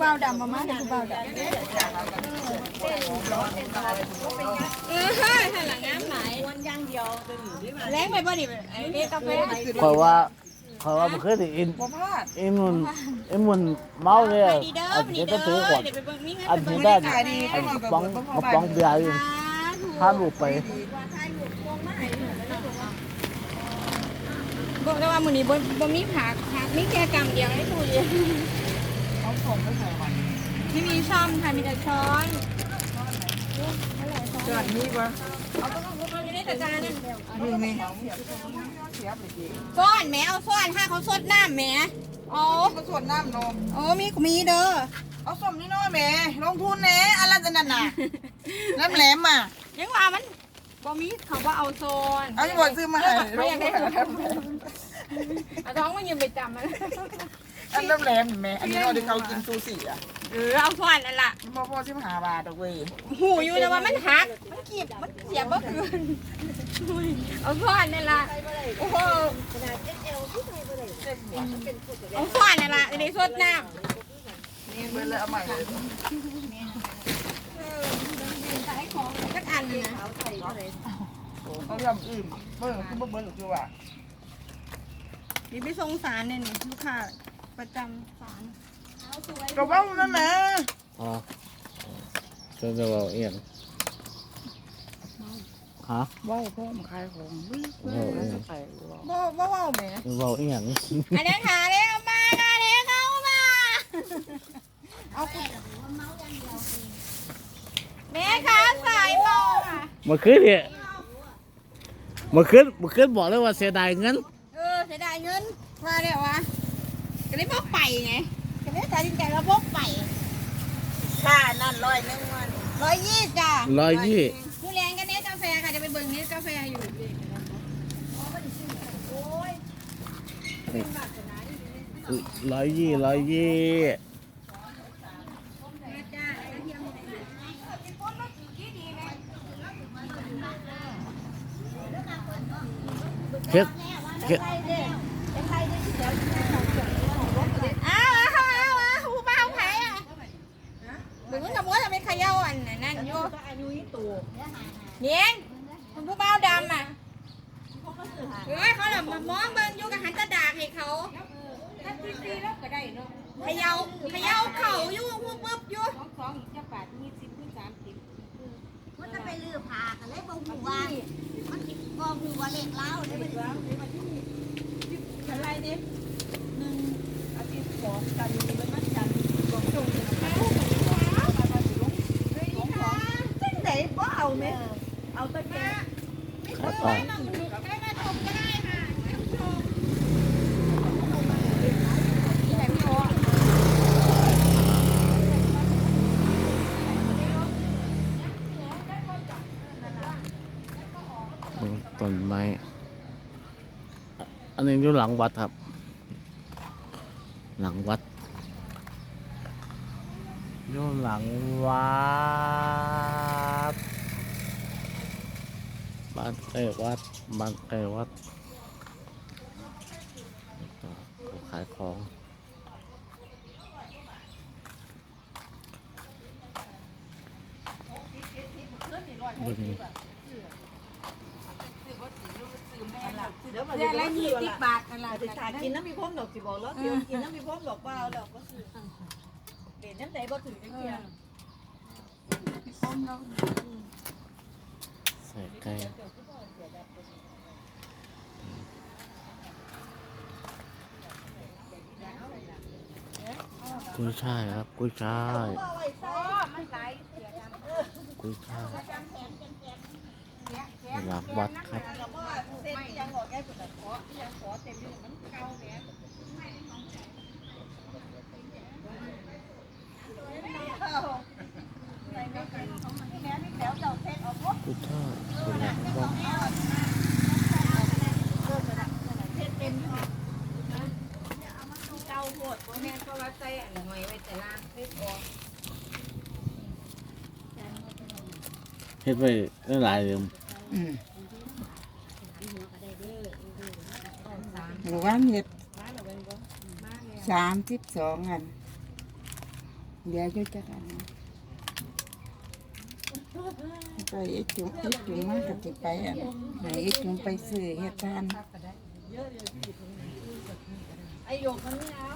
ว่าวดำประมาณนี้คือว่าวดำเออเฮ้ยหันหลังน้ำไหลแรงไปบ่ดิไอ้เด็กกาแฟเพราะว่าเพราะว่ามันเคยได้อินบ่พลาดอินมันอินมันเมาเลยไปอะดีเด้ออันไปดีนี้เด้ก็อถือก่อนเดี๋ยวไปเบิ่งนี่ไงอันที่ได้อันป้องกระป๋องเบียร์อยู่พาลูกไปบอกได้ว่ามื้อนี้บ่บ่มีผักผักมีแค่กำเดียวในตู้เย็น เอาส่งไปใส่มันไม่มีช้อมค่ะมีแต่ช้อนจอดนี้บ่เอาอยู่ในตะกร้ารนั่นนี่นี่เสียบเลยจีซ้อนแหมเอาซ้อนถ้าเขาสดน้ำแหมอ๋อมาส่วนน้ำนมโอ้มีมีเด้อเอาสมนี่น้อยแม่ลงทุนแน่อะไรจะนั่นน่ะแหลมแหลมๆอะยังว่ามันบ่มีเขาว่าเอาโซนเอาที่บอกซื้อมาให้ลไม่งอยากทุได้นโซน เอาท้องมันยืมไปจำมันอันแหลมแหลมๆแม่อันนี้เราที่เขากินซูชิอะเออเอาซ้อนนั่นล่ะบ่พอสิบห้าบาทดอกเว้ยหูอยู่แต่ว่ามันหัก มันกีบมันเสียบ่คืนเอาซ้อนนั่นล่ะโอ้โหเอาซ้อนนั่นล่ะจะได้สดน้ำนี่เบิ่เลยเอาใหม่เลยสักอันนะ เอาทำอื่นเบิ่งคือบ่เบิ่งหรอกคือว่า นี่ไปส่งสารเนี่ยนี่ลูกค้าประจำสารก็เว้านั่นแหละอ๋อจะจะบอกเอียงฮะเว้าพ่อมาขายของวิ่งเว้าเอียงใส่หรอกบ่บ่เว้าแหมจะบอกเอียงอันนี้หาเร็วมาค่ะเร็วเข้ามาเอาคุณแม่ค้าสายเมาค่ะเมื่อคืนเนี่ยเมื่อคืนเมื่อคืนบอกเลยว่าเสียดายเงิน เออเสียดายเงินว่าเดี๋ยววะก็เลยพกไปไงก็เลยตัดสินใจว่าพกไปค่านั่นร้อยหนึงมันร้อยยี่จ้ะร้อยยี่ผู้เลี้ยงก็เน็ตกาแฟค่ะจะไปเบิ่งเน็ตกาแฟอยู่ร้อยยี่ร้อยยี่จ้าเฮ็ดเฮ็ด เอ้าเอ้าเอาเอาผู้บาไผ่อะถึงก็ม้ว่าจะไปเขย่อนนั่นอยู่เนี่ยมัผู้เบาดำอะเฮ้ยเขาหลับมองเบิ้งอยู่กับหันตาดากให้เขาถ้าซีแล้วก็ได้เนาะเขย่าเขย่าเข่าอยู่หูปึ๊บอยู่สองสองอีกจะปาดมีสิบมีสามสิบมันจะไปลือผ่ากันเลยบ่หัวมันกองหัวเหล็กเล้าเลยมัน จังได๋บ่เอาแม่เอาตะแกอ๋อได้มาชมก็ได้ค่ะ ต้นไม้อะอั นนี้อยู่หลังวัดครับ หลังวัดอยู่หลังวัด บ้านใกล้วัด บ้านใกล้วัดก็ขายของบน เดี๋ยวมาเดือนละสิยี่สิบบาทนั่นแหละสิทากินน้ำมีพรมดอกสิบอกแล้วเดี๋ยวกินน้ำมีพรมดอกเปล่าดอกบ่ซื้อเด่นจังได๋บ่ถือจังเที่ยใส่ไก่กุ้ยช่ายครับกุ้ยช่ายกุ้ยช่ายหลังวัดครับเส้นยังออกแก่ปวดขอยังขอเต็มอยู่มันเก่าแม่กุ้ยช่ายอยู่หลังวัดเก้าโหดแม่ก็ว่าใจอันหน่อยไว้แต่ล่างไม่พอเฮ็ดไว้หลายเดือ นหมู่บ้านเฮ็ดสามสิบสองอันเดี๋ยวจะจัดการไปไอ้จุ๊บไอ้จุ๊บมากกับจิไปอะไหนไอ้จุ๊บไปซื้อเฮ็ดทานไอหยกมันไม่เอา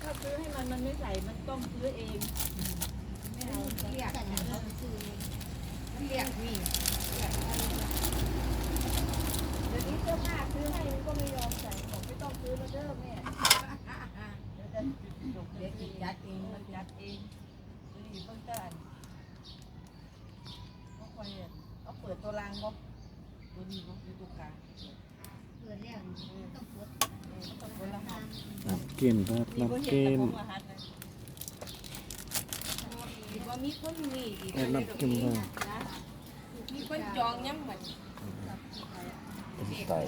ถ้าซื้อให้มันมันไม่ใส่มันต้องซื้อเองเรียกเรียกนี่ เดี๋ยวนี้เสื้อผ้าซื้อให้มันก็ไม่ยอมใส่บอกไม่ต้องซื้อแล้วเด้อแม่เดี๋ยวจะหยกเดี๋ยวกินยัดเองมันยัดเองนี่เพิ่งเกินเขาคอยเอาเปิดตัวรางบ่ตัวนี้บ่อยู่ตรงกลางเปิดแล้วต้องกดต้องคนละหันน้ำจิ้มครับนี่บ่น้ำเห็นจิ้แต่มผมละหันเลยว่ามีคนมีอีกเอ้ยน้ำจิ้มเลยมีคนจองย้ำเหมือน ไก่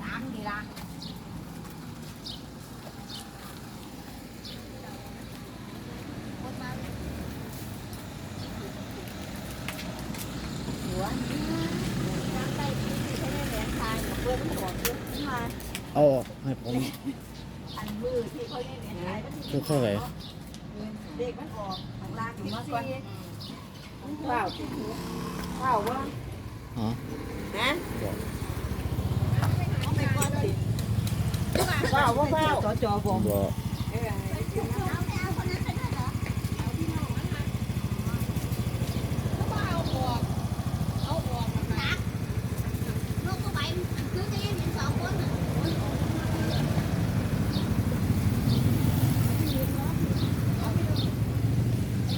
สามนี่ละ กดมา หัวน้ำใต้ที่ใช้ในแหวนทานกับเพื่อนมันบอกเพื่อนมา เอาออกให้ผมอันมือที่เขาในแหวนทานมันทุกเข้าไหนเด็กมันออกข้างล่างถึงมาก่อนเปล่าสิเปล่าว่าอ๋อฮะเอาไปก่อนสิเปล่าว่าเปล่าจอจอบอกบ่เอาไม่เอาคนนั้นไปด้วยเหรอ เอาออกเอาออกมา ลูกก็ไปคือจะยังเห็นสองคนอะ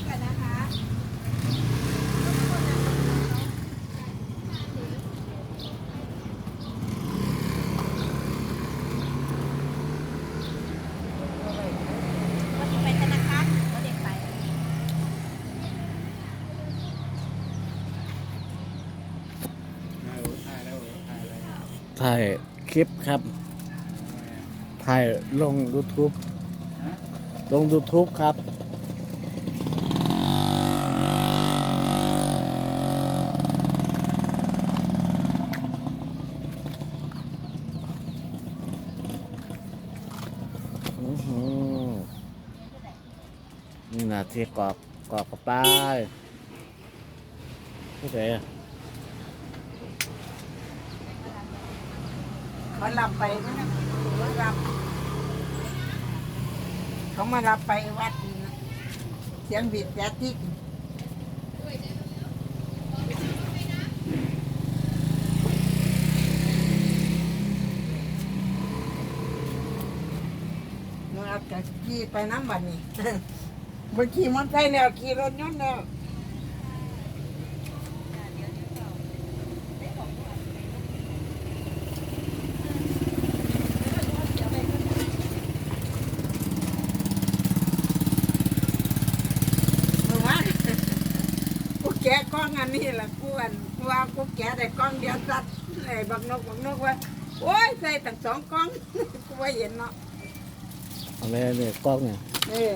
กันนะคะ มันไปธนาคารก็เด็กไป ถ่ายคลิปครับ ถ่ายลง YouTube ลง YouTube ครับ อื้อหือนี่นะที่กรอกกรอกกับปลายผู้ใดอะ เขารับไปนะเขารับเขามารับไปวัดนี่นะเสียงบิดแจ๊ทิกนูเอาแต่ขี่ไปน้ำบัดนี้บนขี่มอเตอร์ไซค์แล้วขี่รถยนต์แล้ว มึงว่า กู แกะกล้องอันนี้แหละกูอันกูว่ากูแกะแต่กล้องเดียวตัดไอ้บักนกบักนกว่าโอ้ยใส่ตั้งสองกล้อง กูว่าเห็นเนาะอะไรเนี่ยกล้องเนี่ย เออ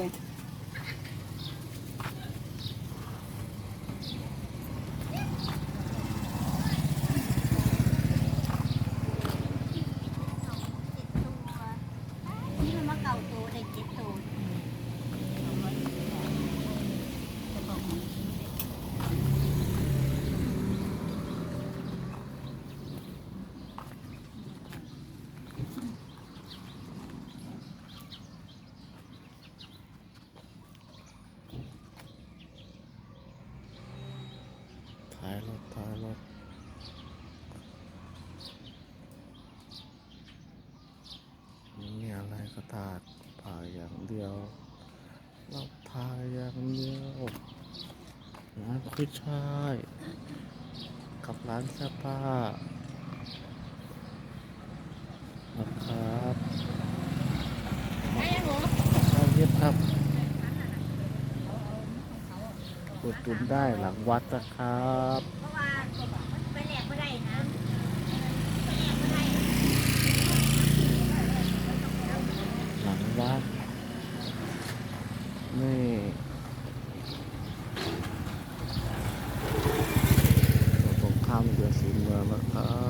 นี่มันมาเก่าโตได้เจ็ดโต ถ่ายรถถ่ายรถไม่มีอะไร ก็ถายถ่าอย่างเดียวเราถ่าอย่างเดียวร้านคุยช่ายกับร้านเสื้อผ้านะครับไอ้หนูข้าวเย็บครับกดตุนได้หลังวัดนะครับ tama. Ah.